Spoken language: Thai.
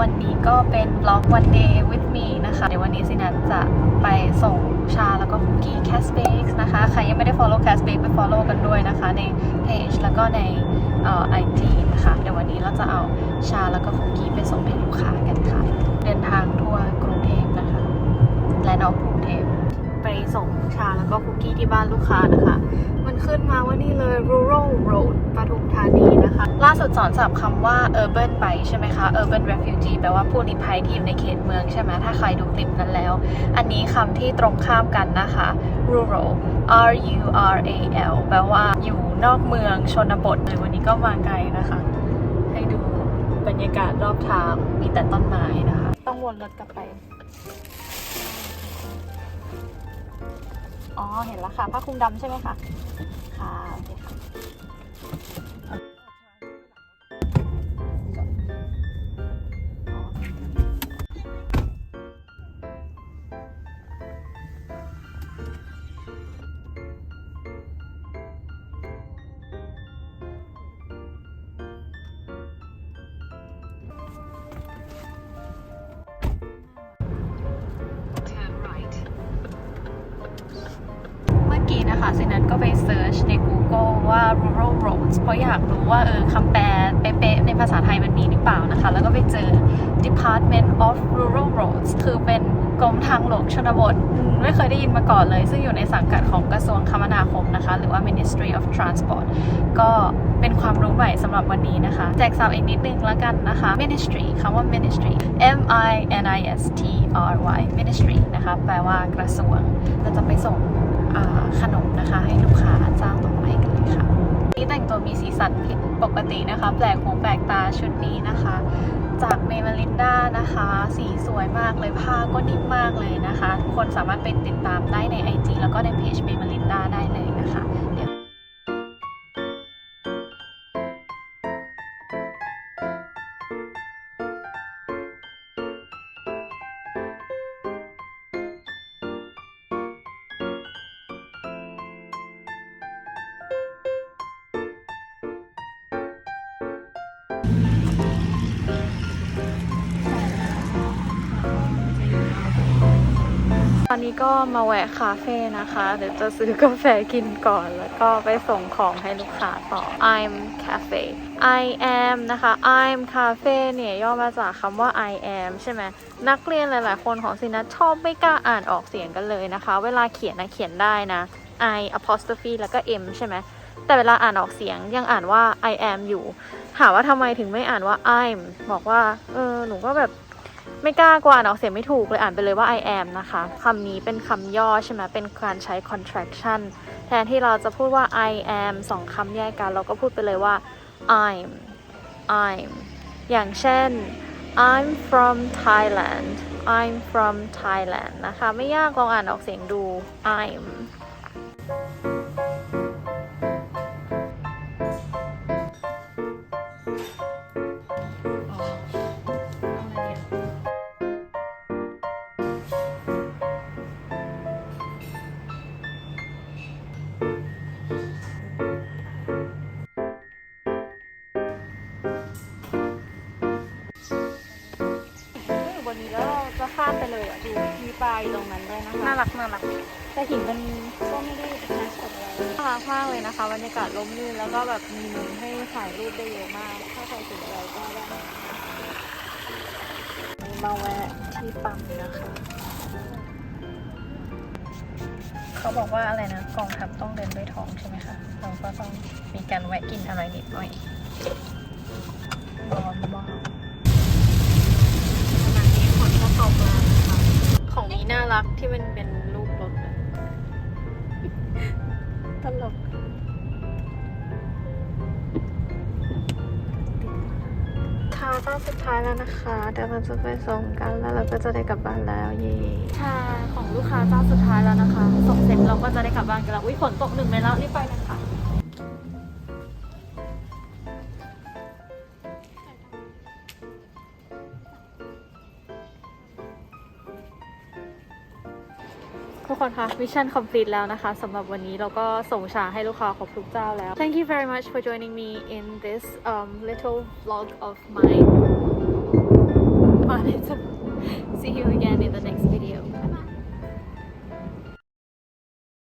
วันนี้ก็เป็นบล็อก one day with me นะคะ เดี๋ยววันนี้สินัทจะไปส่งชาแล้วก็คุกกี้ Cat Bakes นะคะ ใครยังไม่ได้ follow Cat Bakes ไป follow กันด้วยนะคะ ในเพจแล้วก็ในไอจีนะคะ เดี๋ยววันนี้เราจะเอาชาแล้วก็คุกกี้ไปส่งให้ลูกค้ากันค่ะ เดินทางทั่วกรุงเทพ ส่งชาแล้วก็คุกกี้ที่บ้านลูกค้านะคะ มันขึ้นมาว่านี่เลย rural road ปทุมธานีนะคะ ล่าสุดสอนสับคำว่า urban ไปใช่ไหมคะ urban refugee แปลว่าผู้ลี้ภัยที่อยู่ในเขตเมืองใช่ไหมถ้าใครดูคลิปนั้นแล้ว อันนี้คำที่ตรงข้ามกันนะคะ rural r u r a l แปลว่าอยู่นอกเมืองชนบทเลยวันนี้ก็มาไกลนะคะ ให้ดูบรรยากาศรอบทางมีแต่ต้นไม้นะคะ ต้องวนรถกลับไป อ๋อ เห็นแล้วค่ะผ้าคลุมดำใช่ไหมคะ ค่ะ มื่อกี้นะคะสินัทก็ไปเซิร์ชใน Google ว่า rural roads เพราะอยากรู้ว่าเออคำแปลเป๊ะๆในภาษาไทยมันมีหรือเปล่านะคะ แล้วก็ไปเจอ Department of Rural Roads คือเป็นกรมทางหลวงชนบท ไม่เคยได้ยินมาก่อนเลย ซึ่งอยู่ในสังกัดของกระทรวงคมนาคมนะคะ หรือว่า Ministry of Transport ก็ ความรู้ใหม่สำหรับวันนี้นะคะ แจกสาวอีกนิดนึงแล้วกันนะคะ Ministry คำว่า Ministry M I N I S T R Y Ministry นะคะแปลว่ากระทรวงเราจะไปส่งขนมนะคะให้ลูกค้าเจ้าต่อไปกันเลยค่ะ นี่แต่งตัวมีสีสันผิดปกตินะคะ แปลกหูแปลกตาชุดนี้นะคะ จากเมมาลินดานะคะ สีสวยมากเลยผ้าก็นิ่มมากเลยนะคะทุกคนสามารถไปติดตามได้ใน IG แล้วก็ในเพจเมมาลินดาได้เลย อนนี้ก็มาแวะคาเฟ่นะคะ เดี๋ยวจะซื้อกาแฟกินก่อน แล้วก็ไปส่งของให้ลูกค้าต่อ I'm Cafe I am นะคะ I'm Cafe เนี่ยย่อมาจากคำว่า I am ใช่ไหมนักเรียนหลาย ๆ คนของซินัทชอบไม่กล้าอ่านออกเสียงกันเลยนะคะ เวลาเขียนนะเขียนได้นะ I apostrophe แล้วก็ M ใช่ไหมแต่เวลาอ่านออกเสียงยังอ่านว่า I am อยู่ ถามว่าทำไมถึงไม่อ่านว่า I'm บอกว่า เออ หนูก็แบบ ไม่กล้ากว่าอ่านออกเสียงไม่ถูกเลยอ่านไปเลยว่า I am นะคะคำนี้เป็นคำย่อใช่ไหมเป็นการใช้ contraction แทนที่เราจะพูดว่า I am สองคำแยกกัน เราก็พูดไปเลยว่า I'm I'm อย่างเช่น I'm from Thailand I'm from Thailand นะคะ ไม่ยากลองอ่านออกเสียงดู I'm บนนี้เราจะข้ามไปเลยอะดูมีปลายตรงนั้นด้วยนะคะน่ารักน่ารักแต่หินมันก็ไม่ได้แมชกับอะไรน่ารักมากเลยนะคะบรรยากาศร่มรื่นแล้วก็แบบมีมุมให้ถ่ายรูปได้เยอะมาก ถ้าใครสนใจก็ได้มาแวะที่ปั๊มนะคะ เขาบอกว่าอะไรนะกองทัพต้องเดินด้วยท้องใช่ไหมคะเราก็ต้องมีการแวะกินอะไรนิดหน่อยร้อนมากขณะนี้ฝนก็ตกแล้วนะคะของนี้น่ารักที่มันเป็นรูปรถตลก จ้าสุดท้ายแล้วนะคะเดี๋ยวเราจะไปส่งกันแล้วเราก็จะได้กลับบ้านแล้วเย่ค่ะของลูกค้าเจ้าสุดท้ายแล้วนะคะ ส่งเสร็จเราก็จะได้กลับบ้านกันแล้วอุ้ยฝนตกหนึ่งเลยแล้วรีบไปกันค่ะ ทุกคนคะมิชชั่นคอมพลีทแล้วนะคะสำหรับวันนี้เราก็ส่งชาให้ลูกค้าขอบทุกเจ้าแล้ว Thank you very much for joining me in this um, little vlog of mine. See you again in the next video. Bye.